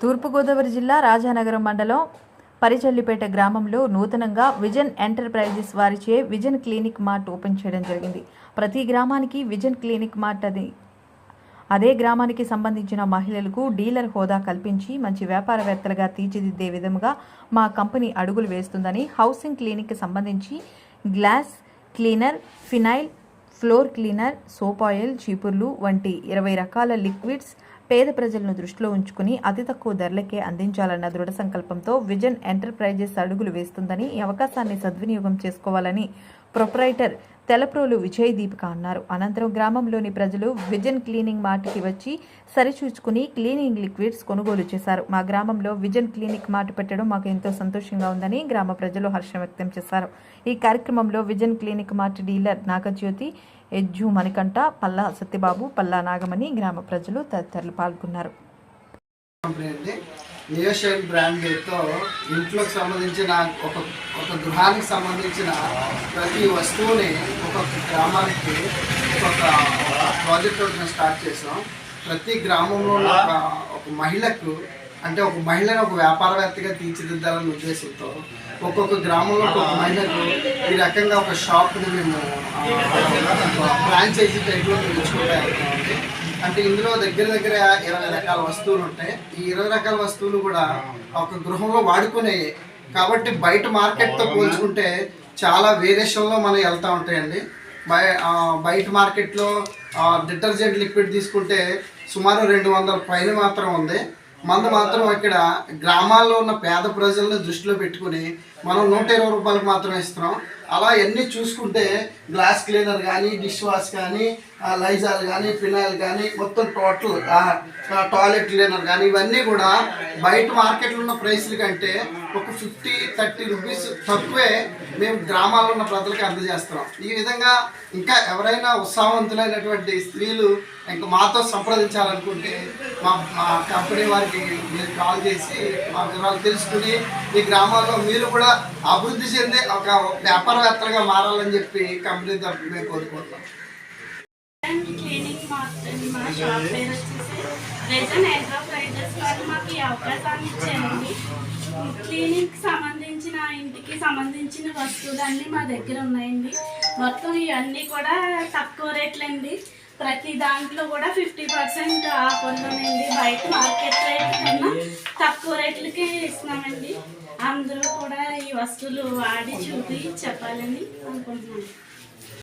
తూర్పుగోదావరి జిల్లా రాజానగరం మండలం పరిచల్లిపేట గ్రామంలో నూతనంగా విజన్ ఎంటర్ప్రైజెస్ వారిచే విజన్ క్లినిక్ మార్ట్ ఓపెన్ చేయడం జరిగింది. ప్రతి గ్రామానికి విజన్ క్లినిక్ మార్ట్ అది. అదే గ్రామానికి సంబంధించిన మహిళలకు డీలర్ హోదా కల్పించి మంచి వ్యాపారవేత్తలుగా తీర్చిదిద్దే విధంగా మా కంపెనీ అడుగులు వేస్తుందని హౌసింగ్ క్లినిక్కి సంబంధించి glass cleaner phenyl floor cleaner soap oil చీపుర్లు వంటి ఇరవై రకాల లిక్విడ్స్ పేద ప్రజలను దృష్టిలో ఉంచుకుని అతి తక్కువ ధరలకే అందించాలన్న దృఢ సంకల్పంతో విజన్ ఎంటర్ప్రైజెస్ అడుగులు వేస్తుందని ఈ అవకాశాన్ని సద్వినియోగం చేసుకోవాలని ప్రొపరైటర్ తెలప్రోలు విజయ్ దీపిక అన్నారు. అనంతరం గ్రామంలోని ప్రజలు విజన్ క్లీనింగ్ మార్ట్కి వచ్చి సరిచూచుకుని క్లీనింగ్ లిక్విడ్స్ కొనుగోలు చేశారు. మా గ్రామంలో విజన్ క్లినిక్ మార్ట్ పెట్టడం మాకు ఎంతో సంతోషంగా ఉందని గ్రామ ప్రజలు హర్షం వ్యక్తం చేశారు. ఈ కార్యక్రమంలో vision clinic mart dealer Nagajyothi Ejju Manikanta Palla Satyababu Palla Nagamani గ్రామ ప్రజలు తదితరులు పాల్గొన్నారు. కంపెనీ అండి బ్రాండ్ పేరుతో ఇంట్లోకి సంబంధించిన ఒక ఒక గృహానికి సంబంధించిన ప్రతి వస్తువుని ఒక్కొక్క గ్రామానికి ఒక్కొక్క ప్రాజెక్ట్ ఒకటి మేము స్టార్ట్ చేసాం ప్రతి గ్రామంలో ఉన్న ఒక ఒక మహిళకు అంటే ఒక మహిళను ఒక వ్యాపారవేత్తగా తీర్చిదిద్దాలనే ఉద్దేశంతో ఒక్కొక్క గ్రామంలో ఒక్కొక్క మహిళకు ఈ రకంగా ఒక షాప్ని మేము ఫ్రాంచైజీ టైప్లో మేము తెచ్చుకుంటా అంటే ఇందులో దగ్గర దగ్గర ఇరవై రకాల వస్తువులు ఉంటాయి. ఈ ఇరవై రకాల వస్తువులు కూడా ఒక గృహంలో వాడుకునే కాబట్టి బయట మార్కెట్తో పోల్చుకుంటే చాలా వేరియేషన్లో మనం వెళ్తూ ఉంటాయండి. బయ ఆ, బయట మార్కెట్లో డిటర్జెంట్ లిక్విడ్ తీసుకుంటే సుమారు రెండు వందల పైన మాత్రం ఉంది. మందు మాత్రం ఇక్కడ గ్రామాల్లో ఉన్న పేద ప్రజలను దృష్టిలో పెట్టుకుని మనం నూట ఇరవై రూపాయలకు మాత్రమే ఇస్తున్నాం. అలా ఎన్ని చూసుకుంటే గ్లాస్ క్లీనర్ కానీ డిష్ వాష్ కానీ ఆ, లైజాల్ కానీ ఫినాయిల్ కానీ మొత్తం టోటల్ టాయిలెట్ క్లీనర్ కానీ ఇవన్నీ కూడా బయట మార్కెట్లో ఉన్న ప్రైస్ల కంటే ఒక ఫిఫ్టీ థర్టీ రూపీస్ తక్కువే మేము గ్రామాల్లో ఉన్న ప్రజలకు అందజేస్తున్నాం. ఈ విధంగా ఇంకా ఎవరైనా ఉత్సాహవంతులైనటువంటి స్త్రీలు ఇంకా మాతో సంప్రదించాలనుకుంటే మా మా కంపెనీ వారికి మీరు కాల్ చేసి మా వివరాలు తెలుసుకుని ఈ గ్రామాల్లో మీరు కూడా అభివృద్ధి చెందే ఒక వ్యాపారవేత్తలుగా మారాలని చెప్పి కంపెనీ తరఫున మేము కోరుకుంటున్నాం. క్లినిక్ మా మా షాప్ పేరు వచ్చేసి రెజన్ ఎంటర్ప్రైజెస్ వారు మాకు ఈ అవకాశాన్ని ఇచ్చారండి. క్లినిక్ సంబంధించిన ఇంటికి సంబంధించిన వస్తువులన్నీ మా దగ్గర ఉన్నాయండి. మొత్తం ఇవన్నీ కూడా తక్కువ రేట్లండి ప్రతి దాంట్లో కూడా ఫిఫ్టీ పర్సెంట్ ఆఫర్లోనండి బయట మార్కెట్ రేట్ కన్నా తక్కువ రేట్లకి ఇస్తున్నామండి. అందరూ వస్తువులు వాడి చూపి చెప్పాలని అనుకుంటున్నాను.